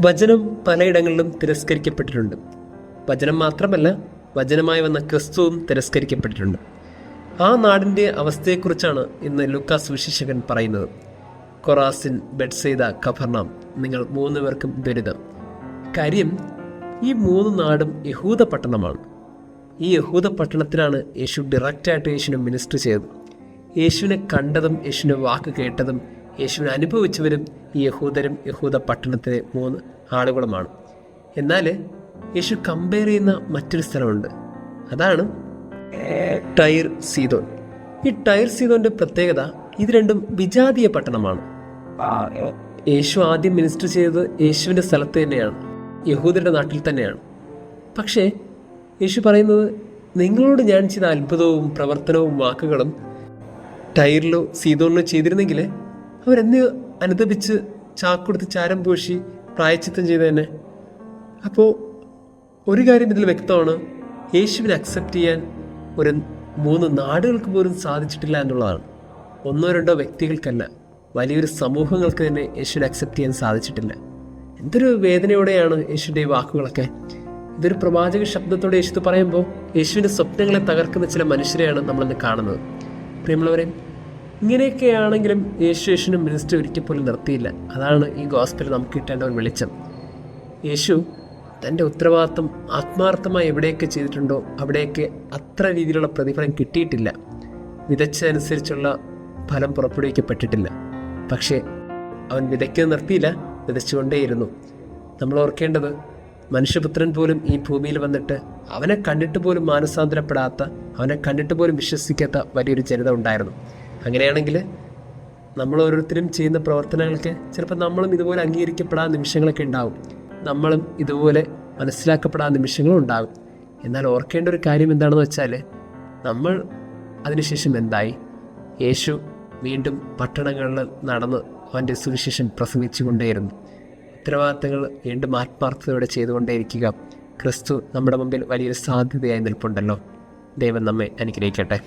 വചനം പലയിടങ്ങളിലും തിരസ്കരിക്കപ്പെട്ടിട്ടുണ്ട്. വചനം മാത്രമല്ല വചനമായി വന്ന ക്രിസ്തുവും തിരസ്കരിക്കപ്പെട്ടിട്ടുണ്ട്. ആ നാടിന്റെ അവസ്ഥയെക്കുറിച്ചാണ് ഇന്ന് ലുക്കാസ് വിശേഷകൻ പറയുന്നത്. കൊറാസിൻ ബെഡ്സെയ്ത കഫർണാം നിങ്ങൾ മൂന്ന് പേർക്കും ദുരിതം. കാര്യം ഈ മൂന്ന് നാടും യഹൂദ പട്ടണമാണ്. ഈ യഹൂദ പട്ടണത്തിലാണ് യേശു ഡയറക്റ്റായിട്ട് യേശുവിനെ മിനിസ്റ്റർ ചെയ്തത്. യേശുവിനെ കണ്ടതും യേശുവിന്റെ വാക്ക് കേട്ടതും യേശുവിനെ അനുഭവിച്ചവരും ഈ യഹൂദരും യഹൂദ പട്ടണത്തിലെ മൂന്ന് ആളുകളുമാണ്. എന്നാൽ യേശു കമ്പയർ ചെയ്യുന്ന മറ്റൊരു സ്ഥലമുണ്ട്. അതാണ് ടൈർ സീതോൻ ഈ ടൈർ സീതോന്റെ പ്രത്യേകത ഇത് രണ്ടും വിജാതീയ പട്ടണമാണ്. യേശു ആദ്യം മിനിസ്റ്റർ ചെയ്തത് യേശുവിന്റെ സ്ഥലത്ത് തന്നെയാണ്. യഹൂദരുടെ നാട്ടിൽ തന്നെയാണ്. പക്ഷേ യേശു പറയുന്നത് നിങ്ങളോട് ഞാൻ ചെയ്ത അത്ഭുതവും പ്രവർത്തനവും വാക്കുകളും ടൈറിലോ സീതോണിലോ ചെയ്തിരുന്നെങ്കിൽ അവരെന്ന് അനുദപിച്ച് ചാക്കൊടുത്ത് ചാരം പൂശി പ്രായച്ചിത്തം ചെയ്ത് തന്നെ അപ്പോൾ ഒരു കാര്യം ഇതിൽ വ്യക്തമാണ്. യേശുവിനെ അക്സെപ്റ്റ് ചെയ്യാൻ ഒരു മൂന്ന് നാടുകൾക്ക് പോലും സാധിച്ചിട്ടില്ല എന്നുള്ളതാണ്. ഒന്നോ രണ്ടോ വ്യക്തികൾക്കല്ല വലിയൊരു സമൂഹങ്ങൾക്ക് തന്നെ യേശുവിനെ അക്സെപ്റ്റ് ചെയ്യാൻ സാധിച്ചിട്ടില്ല. എന്തൊരു വേദനയോടെയാണ് യേശുവിന്റെ വാക്കുകളൊക്കെ. ഇതൊരു പ്രവാചക ശബ്ദത്തോടെ യേശു പറയുമ്പോൾ യേശുവിന്റെ സ്വപ്നങ്ങളെ തകർക്കുന്ന ചില മനുഷ്യരെയാണ് നമ്മളിന്ന് കാണുന്നത്. പ്രിയമുള്ളവരെ ഇങ്ങനെയൊക്കെയാണെങ്കിലും യേശു യേശുവിനും മിനിസ്റ്റർ ഒരിക്കൽ പോലും നിർത്തിയില്ല. അതാണ് ഈ ഗോസ്പിൽ നമുക്ക് കിട്ടേണ്ട ഒരു വെളിച്ചം. യേശു തന്റെ ഉത്തരവാദിത്വം ആത്മാർത്ഥമായി എവിടെയൊക്കെ ചെയ്തിട്ടുണ്ടോ അവിടെയൊക്കെ അത്ര രീതിയിലുള്ള പ്രതിഫലം കിട്ടിയിട്ടില്ല. വിതച്ചതനുസരിച്ചുള്ള ഫലം പുറപ്പെടുവിക്കപ്പെട്ടിട്ടില്ല. പക്ഷേ അവൻ വിതയ്ക്കുന്നത് നിർത്തിയില്ല വിതച്ചുകൊണ്ടേയിരുന്നു. നമ്മൾ ഓർക്കേണ്ടത് മനുഷ്യപുത്രൻ പോലും ഈ ഭൂമിയിൽ വന്നിട്ട് അവനെ കണ്ടിട്ട് പോലും മാനസാന്തരപ്പെടാത്ത അവനെ കണ്ടിട്ട് പോലും വിശ്വസിക്കാത്ത വലിയൊരു ജനത ഉണ്ടായിരുന്നു. അങ്ങനെയാണെങ്കിൽ നമ്മൾ ഓരോരുത്തരും ചെയ്യുന്ന പ്രവർത്തനങ്ങൾക്ക് ചിലപ്പോൾ നമ്മളും ഇതുപോലെ അംഗീകരിക്കപ്പെടാൻ നിമിഷങ്ങളൊക്കെ ഉണ്ടാവും. നമ്മളും ഇതുപോലെ മനസ്സിലാക്കപ്പെടാൻ നിമിഷങ്ങളും ഉണ്ടാകും. എന്നാൽ ഓർക്കേണ്ട ഒരു കാര്യം എന്താണെന്ന് വെച്ചാൽ നമ്മൾ അതിനുശേഷം എന്തായി? യേശു വീണ്ടും പട്ടണങ്ങളിൽ നടന്ന് അവന്റെ സുവിശേഷം പ്രസംഗിച്ചു കൊണ്ടേയിരുന്നു ഉത്തരവാദിത്തങ്ങൾ വീണ്ടും ആത്മാർത്ഥതയോടെ ചെയ്തുകൊണ്ടേയിരിക്കുക. ക്രിസ്തു നമ്മുടെ മുമ്പിൽ വലിയൊരു സാധ്യതയായി നിൽപ്പുണ്ടല്ലോ. ദൈവം നമ്മെ അനുഗ്രഹിക്കട്ടെ.